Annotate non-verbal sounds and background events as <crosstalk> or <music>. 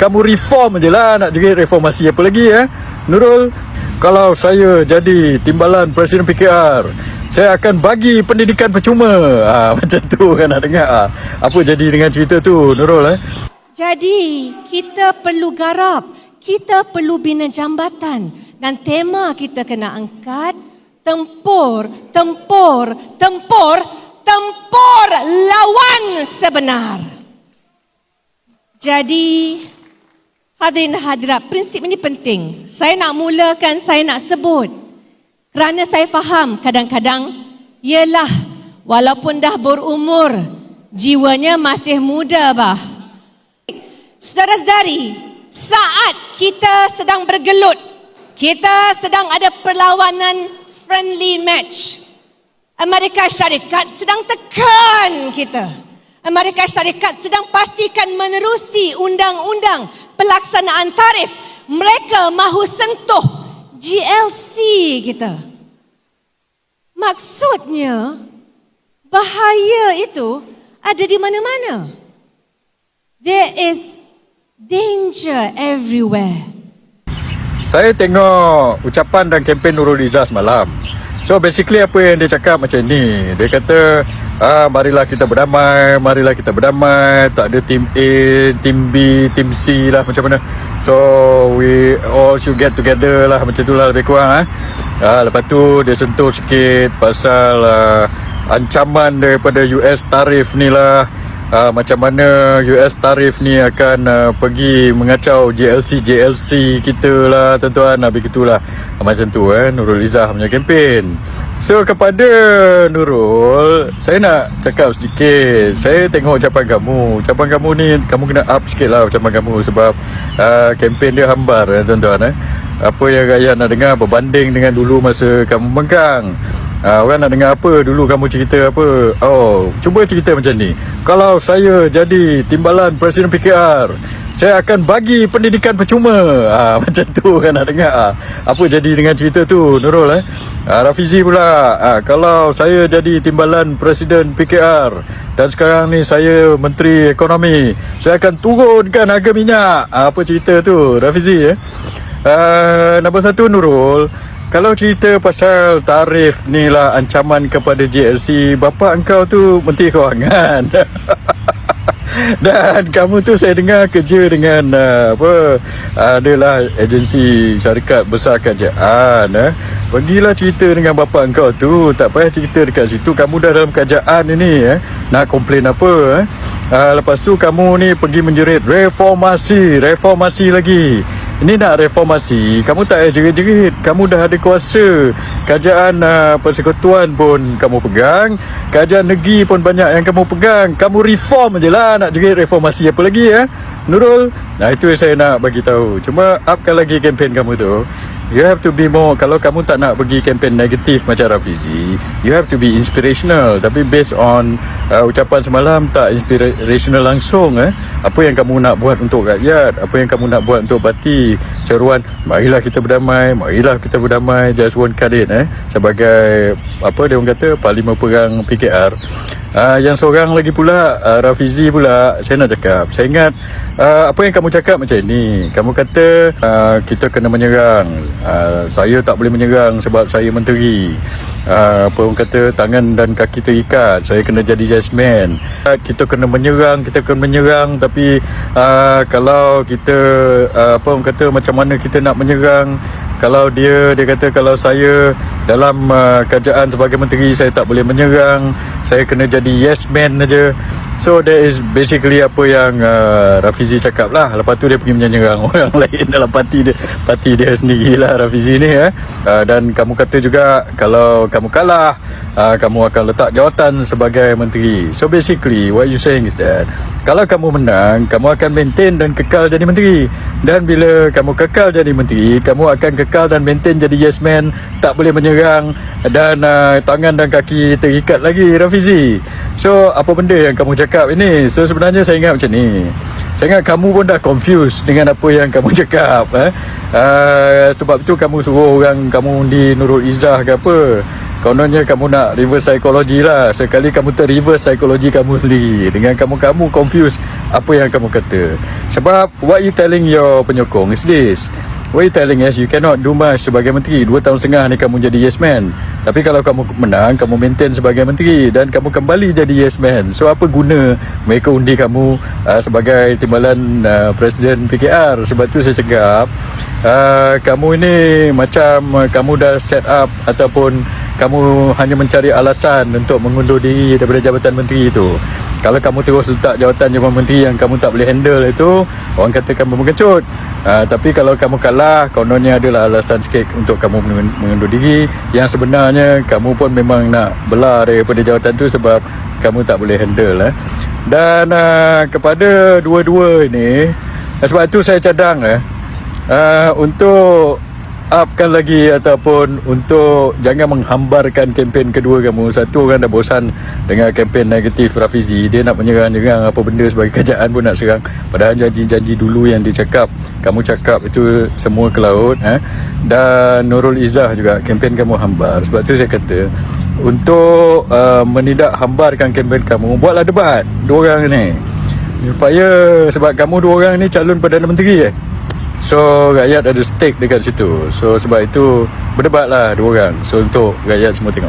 Kamu reform je lah Nak jerit reformasi apa lagi eh Nurul Kalau saya jadi timbalan Presiden PKR Saya akan bagi pendidikan percuma ha, <laughs> Macam tu kan nak dengar ha. Apa jadi dengan cerita tu Nurul eh Jadi, kita perlu garap. Kita perlu bina jambatan. Dan tema kita kena angkat tempur, tempur, tempur, tempur lawan sebenar. Jadi, hadirin hadirat, prinsip ini penting. Saya nak mulakan, saya nak sebut. Kerana saya faham kadang-kadang, ialah walaupun dah berumur, jiwanya masih muda bah. Saudara-saudari, saat kita sedang bergelut, kita sedang ada perlawanan friendly match. Amerika Syarikat sedang tekan kita. Amerika Syarikat sedang pastikan menerusi undang-undang pelaksanaan tarif. Mereka mahu sentuh GLC kita. Maksudnya, bahaya itu ada di mana-mana. There is danger everywhere. Saya tengok ucapan dan kempen Nurul Izzah semalam. So basically apa yang dia cakap macam ni. Dia kata, ah, marilah kita berdamai, marilah kita berdamai. Tak ada tim A, tim B, tim C lah macam mana. So we all should get together lah macam tu lah lebih kurang. Eh. Ah, lepas tu dia sentuh sikit pasal ah, ancaman daripada US tarif ni lah. Uh, macam mana US tarif ni akan uh, pergi mengacau JLC JLC kita lah tuan-tuan. Nah, begitulah uh, macam tu eh Nurul Izzah punya kempen. So kepada Nurul saya nak cakap sedikit. Saya tengok ucapan kamu. Ucapan kamu ni kamu kena up sikit lah ucapan kamu sebab uh, kempen dia hambar eh, tuan-tuan eh. Apa yang rakyat nak dengar berbanding dengan dulu masa kamu mengkang Ah, orang nak dengar apa dulu kamu cerita apa? Oh, cuba cerita macam ni. Kalau saya jadi timbalan Presiden PKR, saya akan bagi pendidikan percuma. Ah, <laughs> macam tu kan nak dengar. Ah, apa jadi dengan cerita tu Nurul eh? Ah, Rafizi pula, ah, kalau saya jadi timbalan Presiden PKR dan sekarang ni saya Menteri Ekonomi, saya akan turunkan harga minyak. Ah, apa cerita tu Rafizi eh? Uh, nombor satu Nurul Kalau cerita pasal tarif ni lah ancaman kepada JLC Bapa engkau tu Menteri Kewangan <laughs> Dan kamu tu saya dengar kerja dengan uh, apa adalah agensi syarikat besar kerajaan eh. Pergilah cerita dengan bapa engkau tu Tak payah cerita dekat situ Kamu dah dalam kerajaan ini eh. Nak komplain apa eh. Uh, lepas tu kamu ni pergi menjerit reformasi Reformasi lagi ini nak reformasi. Kamu tak payah jerit-jerit. Kamu dah ada kuasa. Kerajaan uh, persekutuan pun kamu pegang. Kerajaan negeri pun banyak yang kamu pegang. Kamu reform je lah Nak jerit reformasi apa lagi ya? Nurul Nah itu yang saya nak bagi tahu. Cuma upkan lagi kempen kamu tu You have to be more Kalau kamu tak nak pergi kempen negatif macam Rafizi You have to be inspirational. Tapi based on uh, ucapan semalam Tak inspirational langsung eh. Apa yang kamu nak buat untuk rakyat Apa yang kamu nak buat untuk parti Seruan Marilah kita berdamai Marilah kita berdamai Just one credit eh. Sebagai Apa dia orang kata Parlimen Perang PKR Uh, yang seorang lagi pula uh, Rafizi pula Saya nak cakap. Saya ingat uh, Apa yang kamu cakap macam ni? Kamu kata uh, Kita kena menyerang. Uh, Saya tak boleh menyerang Sebab saya menteri. Uh, Apa orang kata Tangan dan kaki terikat. Saya kena jadi yes man. Uh, Kita kena menyerang Kita kena menyerang. Tapi uh, Kalau kita uh, Apa orang kata Macam mana kita nak menyerang kalau dia dia kata kalau saya dalam uh, kerajaan sebagai menteri saya tak boleh menyerang. Saya kena jadi yes man aja so that is basically apa yang uh, Rafizi cakap lah. Lepas tu dia pergi menyerang <laughs> orang lain dalam parti dia parti dia sendiri lah Rafizi ni eh. uh, dan kamu kata juga kalau kamu kalah uh, kamu akan letak jawatan sebagai menteri. So basically what you saying is that kalau kamu menang kamu akan maintain dan kekal jadi menteri. Dan bila kamu kekal jadi menteri kamu akan kekal kekal dan maintain jadi yes man tak boleh menyerang dan uh, tangan dan kaki terikat lagi Rafizi so apa benda yang kamu cakap ini? So sebenarnya saya ingat macam ni. Saya ingat kamu pun dah confused dengan apa yang <laughs> kamu cakap eh? uh, sebab itu kamu suruh orang kamu undi Nurul Izzah ke apa. Kononnya kamu nak reverse psikologi lah. Sekali kamu ter-reverse psikologi kamu sendiri. Dengan kamu-kamu confuse Apa yang kamu kata. Sebab what you telling your penyokong is this What you telling is you cannot do much sebagai menteri. Dua tahun setengah ni kamu jadi yes man. Tapi kalau kamu menang Kamu maintain sebagai menteri Dan kamu kembali jadi yes man. So apa guna mereka undi kamu uh, Sebagai timbalan uh, Presiden PKR Sebab tu saya cakap uh, Kamu ini macam Kamu dah set up Ataupun kamu hanya mencari alasan untuk mengundur diri daripada jabatan menteri itu. Kalau kamu terus letak jawatan jabatan menteri yang kamu tak boleh handle itu, orang kata kamu mengecut. Uh, tapi kalau kamu kalah, kononnya adalah alasan sikit untuk kamu mengun- mengundur diri. Yang sebenarnya kamu pun memang nak belah daripada jawatan itu sebab kamu tak boleh handle. Eh. Dan uh, kepada dua-dua ini, sebab itu saya cadang eh, uh, untuk upkan lagi ataupun untuk jangan menghambarkan kempen kedua kamu. Satu orang dah bosan dengan kempen negatif Rafizi. Dia nak menyerang-nyerang apa benda sebagai kerajaan pun nak serang. Padahal janji-janji dulu yang dia cakap kamu cakap itu semua ke laut eh? dan Nurul Izzah juga kempen kamu hambar. Sebab tu saya kata untuk uh, menidak hambarkan kempen kamu buatlah debat. Dua orang ni. Supaya sebab kamu dua orang ni calon Perdana Menteri eh So rakyat ada stake dekat situ. So sebab itu berdebatlah dua orang. So untuk rakyat semua tengok